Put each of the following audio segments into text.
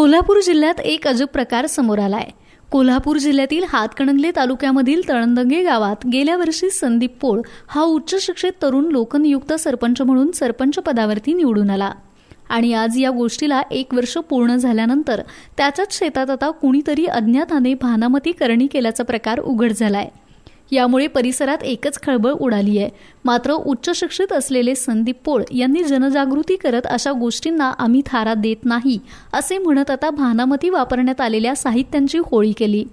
कोल्हापूर जिल्ह्यात एक अजब प्रकार समोर आलाय. कोल्हापूर जिल्ह्यातील हातकणंगले तालुक्यामधील तळंदंगे गावात गेल्या वर्षी संदीप पोळ हा उच्च शिक्षित तरुण लोकनियुक्त सरपंच म्हणून सरपंच पदावरती निवडून आला. आणि आज या गोष्टीला एक वर्ष पूर्ण झाल्यानंतर त्याच्याच शेतात आता कुणीतरी अज्ञाताने भानामती करणी केल्याचा प्रकार उघड झालाय. यामुळे परिसरात एकच खळबळ उडाली आहे. मात्र उच्च शिक्षित असलेले संदीप पोळ यांनी जनजागृती करत अशा गोष्टींना आम्ही थारा देत नाही असे म्हणत आता भानामती वापरण्यात आलेल्या साहित्यांची होळी केली.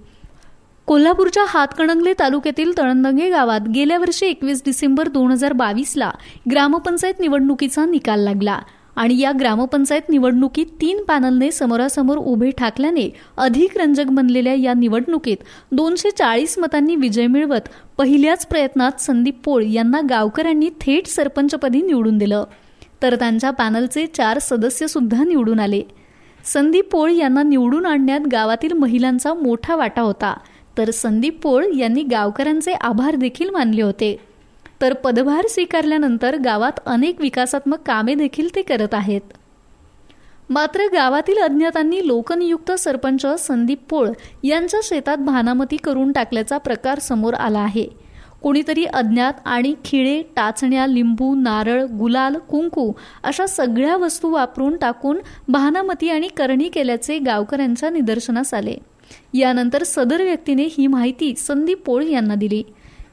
कोल्हापूरच्या हातकणंगले तालुक्यातील तळंदंगे गावात गेल्या वर्षी एकवीस डिसेंबर दोन हजार बावीसला ग्रामपंचायत निवडणुकीचा निकाल लागला. आणि या ग्रामपंचायत निवडणुकीत तीन पॅनलने समोरासमोर उभे ठाकल्याने अधिक रंजक बनलेल्या या निवडणुकीत दोनशे चाळीस मतांनी विजय मिळवत पहिल्याच प्रयत्नात संदीप पोळ यांना गावकऱ्यांनी थेट सरपंचपदी निवडून दिलं. तर त्यांच्या पॅनलचे चार सदस्य सुद्धा निवडून आले. संदीप पोळ यांना निवडून आणण्यात गावातील महिलांचा मोठा वाटा होता. तर संदीप पोळ यांनी गावकऱ्यांचे आभार देखील मानले होते. तर पदभार स्वीकारल्यानंतर गावात अनेक विकासात्मक कामे देखील ते करत आहेत. मात्र गावातील अज्ञातांनी लोकनियुक्त सरपंच संदीप पोळ यांच्या शेतात भानामती करून टाकल्याचा प्रकार समोर आला आहे. कोणीतरी अज्ञात आणि खिळे टाचण्या लिंबू नारळ गुलाल कुंकू अशा सगळ्या वस्तू वापरून टाकून भानामती आणि करणी केल्याचे गावकऱ्यांच्या निदर्शनास आले. यानंतर सदर व्यक्तीने ही माहिती संदीप पोळ यांना दिली.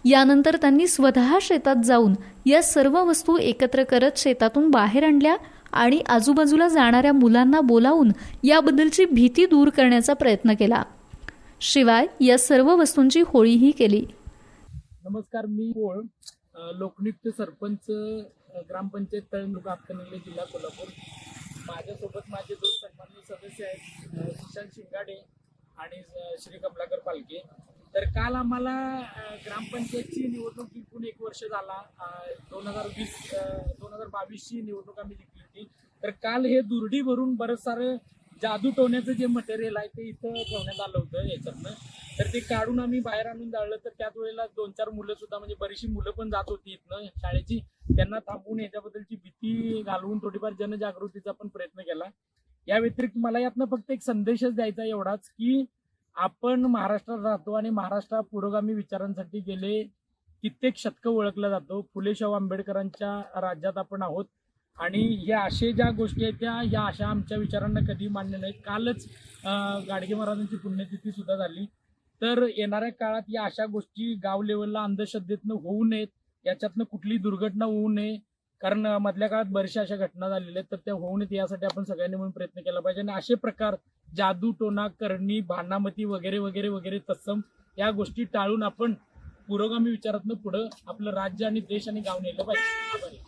यानंतर त्यांनी स्वतः शेतात जाऊन या सर्व वस्तू एकत्र करत शेतातून बाहेर आणल्या आणि आजूबाजूला जाणाऱ्या मुलांना बोलावून याबद्दलची भीती दूर करण्याचा प्रयत्न केला. शिवाय या सर्व वस्तूंची होळीही केली. नमस्कार मी पोळ लोकनियुक्त सरपंच ग्रामपंचायत जिल्हा कोल्हापूर. माझ्यासोबत माझे दोन सन्मान्य सदस्य आहेत सुशांत शिंगाडे आणि श्री कमलाकर पालके तर काल आम्हाला ग्रामपंचायतची निवडणूक जिंकून एक वर्ष झाला. दोन हजार वीस दोन हजार बावीसची निवडणूक आम्ही जिंकली होती. तर काल हे दुर्डी भरून बरंच सारं जादू टोण्याचं जे मटेरियल आहे ते इथं ठेवण्यात आलं होतं याच्यातनं. तर ते काढून आम्ही बाहेर आणून जाळलं. तर त्याच वेळेला दोन चार मुलं सुद्धा म्हणजे बरीचशी मुलं पण जात होती इथनं शाळेची. त्यांना थांबवून याच्याबद्दलची भीती घालवून थोडीफार जनजागृतीचा पण प्रयत्न केला. या व्यतिरिक्त मला यातनं फक्त एक संदेशच द्यायचा एवढाच की आपण महाराष्ट्रात राहतो आणि महाराष्ट्र पुरोगामी विचारांसाठी गेले कित्येक शतकं ओळखला जातो. फुले शाहू आंबेडकरांच्या राज्यात आपण आहोत. आणि या असे ज्या गोष्टी आहेत त्या या अशा आमच्या विचारांना कधी मान्य नाही कालच गाडगे महाराजांची पुण्यतिथी सुद्धा झाली. तर येणाऱ्या काळात या अशा गोष्टी गाव लेवलला अंधश्रद्धेतनं होऊ नयेत. याच्यातनं कुठली दुर्घटना होऊ नये. कारण मधल्या काळात बऱ्याचशा अशा घटना झालेल्या आहेत. तर त्या होऊ नयेत यासाठी आपण सगळ्यांनी म्हणून प्रयत्न केला पाहिजे. आणि असे प्रकार जादू टोना करणी भांडामती वगैरे वगैरे वगैरे तत्सम या गोष्टी टाळून आपण पुरोगामी विचारातनं पुढं आपलं राज्य आणि देश आणि गाव नेलं पाहिजे.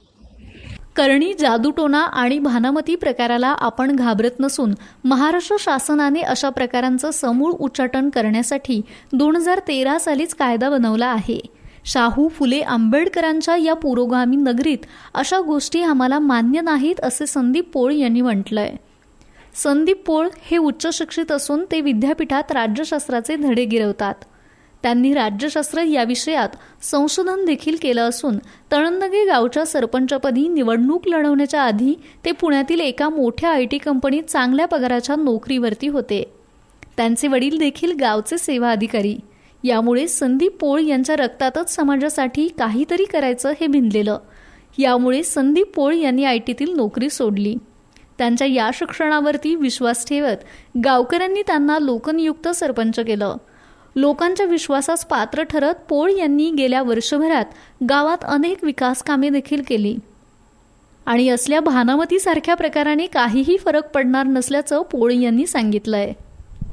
करणी जादूटोना आणि भानामती प्रकाराला आपण घाबरत नसून महाराष्ट्र शासनाने अशा प्रकारांचं समूळ उच्चाटन करण्यासाठी दोन हजार तेरा सालीच कायदा बनवला आहे. शाहू फुले आंबेडकरांच्या या पुरोगामी नगरीत अशा गोष्टी आम्हाला मान्य नाहीत असे संदीप पोळ यांनी म्हटलंय. संदीप पोळ हे उच्च शिक्षित असून ते विद्यापीठात राज्यशास्त्राचे धडे गिरवतात. त्यांनी राज्यशास्त्र या विषयात संशोधन देखील केलं असून तळंदगे गावच्या सरपंचपदी निवडणूक लढवण्याच्या आधी ते पुण्यातील एका मोठ्या आय टी कंपनीत चांगल्या पगाराच्या नोकरीवरती होते. त्यांचे वडील देखील गावचे सेवा अधिकारी यामुळे संदीप पोळ यांच्या रक्तातच समाजासाठी काहीतरी करायचं हे भिनलेलं. यामुळे संदीप पोळ यांनी आय टीतील नोकरी सोडली. त्यांच्या या शिक्षणावरती विश्वास ठेवत गावकऱ्यांनी त्यांना लोकनियुक्त सरपंच केलं. लोकांच्या विश्वासास पात्र ठरत पोळ यांनी गेल्या वर्षभरात गावात अनेक विकास कामे देखील केली. आणि असल्या भानामतीसारख्या प्रकाराने काहीही फरक पडणार नसल्याचं पोळ यांनी सांगितलंय.